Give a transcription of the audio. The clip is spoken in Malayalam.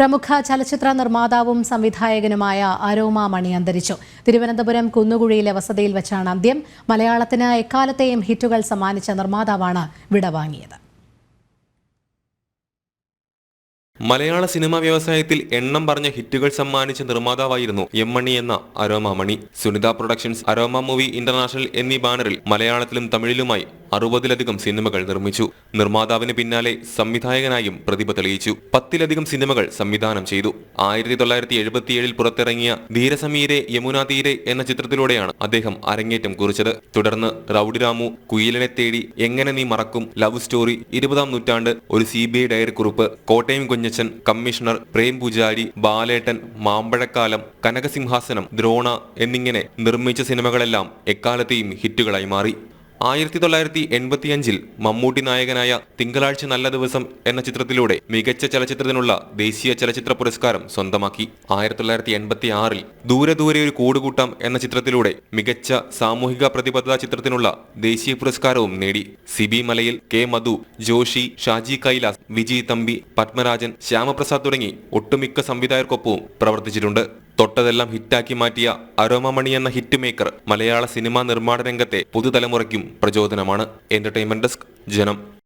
പ്രമുഖ ചലച്ചിത്ര നിർമ്മാതാവും സംവിധായകനുമായ അരോമ മണി അന്തരിച്ചു. തിരുവനന്തപുരം കുന്നുകുഴിയിലെ വസതിയിൽ വെച്ചാണ് അന്ത്യം. മലയാളത്തിന് എക്കാലത്തെയും ഹിറ്റുകൾ സമ്മാനിച്ച നിർമ്മാതാവാണ് വിടവാങ്ങിയത് മലയാള സിനിമാ വ്യവസായത്തിൽ എണ്ണം പറഞ്ഞ ഹിറ്റുകൾ സമ്മാനിച്ച നിർമ്മാതാവായിരുന്നു എം മണി എന്ന Aroma Mani. Sunitha productions Aroma movie international എന്നീ ബാനറിൽ മലയാളത്തിലും തമിഴിലുമായി അറുപതിലധികം സിനിമകൾ നിർമ്മിച്ചു. നിർമ്മാതാവിന് പിന്നാലെ സംവിധായകനായും പ്രതിഭ തെളിയിച്ചു. പത്തിലധികം സിനിമകൾ സംവിധാനം ചെയ്തു. ആയിരത്തി തൊള്ളായിരത്തി എഴുപത്തിയേഴിൽ പുറത്തിറങ്ങിയ ധീരസമീരെ യമുന തീരെ എന്ന ചിത്രത്തിലൂടെയാണ് അദ്ദേഹം അരങ്ങേറ്റം കുറിച്ചത്. തുടർന്ന് റൌഡിരാമു കുയിലിനെ തേടി എങ്ങനെ നീ മറക്കും ലവ് സ്റ്റോറി ഇരുപതാം നൂറ്റാണ്ട് ഒരു സി ബി ഐ ഡയറി കുറിപ്പ് കോട്ടയം കുഞ്ഞച്ചൻ കമ്മീഷണർ പ്രേം പൂജാരി ബാലേട്ടൻ മാമ്പഴക്കാലം കനകസിംഹാസനം ദ്രോണ എന്നിങ്ങനെ നിർമ്മിച്ച സിനിമകളെല്ലാം എക്കാലത്തെയും ഹിറ്റുകളായി മാറി. ആയിരത്തി തൊള്ളായിരത്തി എൺപത്തിയഞ്ചിൽ മമ്മൂട്ടി നായകനായ തിങ്കളാഴ്ച നല്ല ദിവസം എന്ന ചിത്രത്തിലൂടെ മികച്ച ചലച്ചിത്രത്തിനുള്ള ദേശീയ ചലച്ചിത്ര പുരസ്കാരം സ്വന്തമാക്കി. ആയിരത്തി തൊള്ളായിരത്തി എൺപത്തി ആറിൽ ദൂരെ ദൂരെ ഒരു കൂടുകൂട്ടം എന്ന ചിത്രത്തിലൂടെ മികച്ച സാമൂഹിക പ്രതിബദ്ധത ചിത്രത്തിനുള്ള ദേശീയ പുരസ്കാരവും നേടി. സിബി മലയിൽ കെ മധു ജോഷി ഷാജി കൈലാസ് വിജയ് തമ്പി പത്മരാജൻ ശ്യാമപ്രസാദ് തുടങ്ങി ഒട്ടുമിക്ക സംവിധായകർക്കൊപ്പവും പ്രവർത്തിച്ചിട്ടുണ്ട്. തൊട്ടതെല്ലാം ഹിറ്റാക്കി മാറ്റിയ അരോമമണി എന്ന ഹിറ്റ് മേക്കർ മലയാള സിനിമാ നിർമ്മാണ രംഗത്തെ പുതുതലമുറയ്ക്കും പ്രചോദനമാണ്. എന്റർടൈൻമെന്റ് ഡെസ്ക് ജനം.